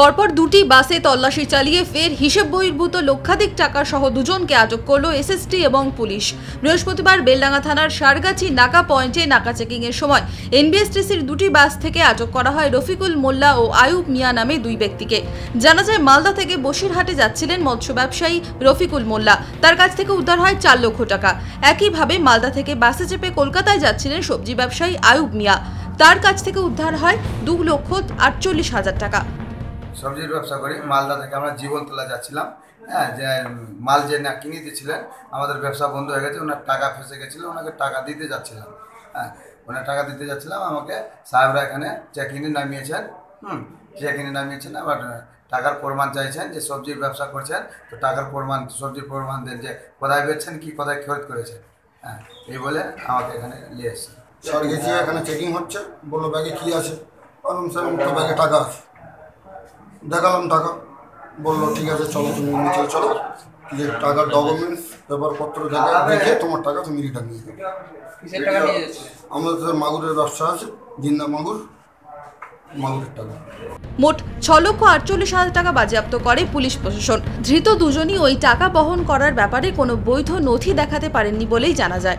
পরপর দুটি বাসে তল্লাশি চালিয়ে ফের হিসেব বহির্ভূত লক্ষাধিক টাকা সহ দুজনকে আটক করল এসএসটি এবং পুলিশ। বৃহস্পতিবার বেলডাঙ্গা থানার সারগাছি নাকা পয়েন্টে নাকা চেকিং এর সময় এনবিএসটিসির দুটি বাস থেকে আটক করা হয় রফিকুল মোল্লা ও আয়ুব মিয়া নামে দুই ব্যক্তিকে। জানা যায়, মালদা থেকে বসিরহাটে যাচ্ছিলেন মৎস্য ব্যবসায়ী রফিকুল মোল্লা। তার কাছ থেকে উদ্ধার হয় চার লক্ষ টাকা। একইভাবে মালদা থেকে বাসে চেপে কলকাতায় যাচ্ছিলেন সবজি ব্যবসায়ী আয়ুব মিয়া। তার কাছ থেকে উদ্ধার হয় দু লক্ষ আটচল্লিশ হাজার টাকা। সবজির ব্যবসা করি, মালদা থেকে আমরা জীবনতলা যাচ্ছিলাম হ্যাঁ যে মাল যে না কিনে দিয়েছিলেন, আমাদের ব্যবসা বন্ধ হয়ে গেছে, ওনার টাকা ফেসে গেছিল, ওনাকে টাকা দিতে যাচ্ছিলাম হ্যাঁ ওনার টাকা দিতে যাচ্ছিলাম, আমাকে সাহেবরা এখানে চেক চেকিনে নামিয়েছেন, হুম চেকিনে নামিয়েছেন, আবার টাকার প্রমাণ চাইছেন যে সবজির ব্যবসা করছেন, তো টাকার প্রমাণ, সবজির প্রমাণ দেন যে কোথায় বেচছেন, কি কোথায় খরচ করেছেন হ্যাঁ এই বলে আমাকে এখানে নিয়ে এসেছেন। গেছি এখানে চেকিং হচ্ছে বলল ব্যাগে কী আছে টাকা আছে। দেখালাম টাকা। বলল ঠিক আছে চলো তুমি নিচে চলো। যে টাকার ডকুমেন্টস পেপারপত্র দেখে দেখে তোমার টাকা তুমি রিটার্ন নিয়ে যাবে আমাদের মাগুরের ব্যবসা আছে জিন্দা মাগুর মাগুরের টাকা। মোট ছ লক্ষ আটচল্লিশ হাজার টাকা বাজেয়াপ্ত করে পুলিশ প্রশাসন। ধৃত দুজনই ওই টাকা বহন করার ব্যাপারে কোনো বৈধ নথি দেখাতে পারেননি বলেই জানা যায়।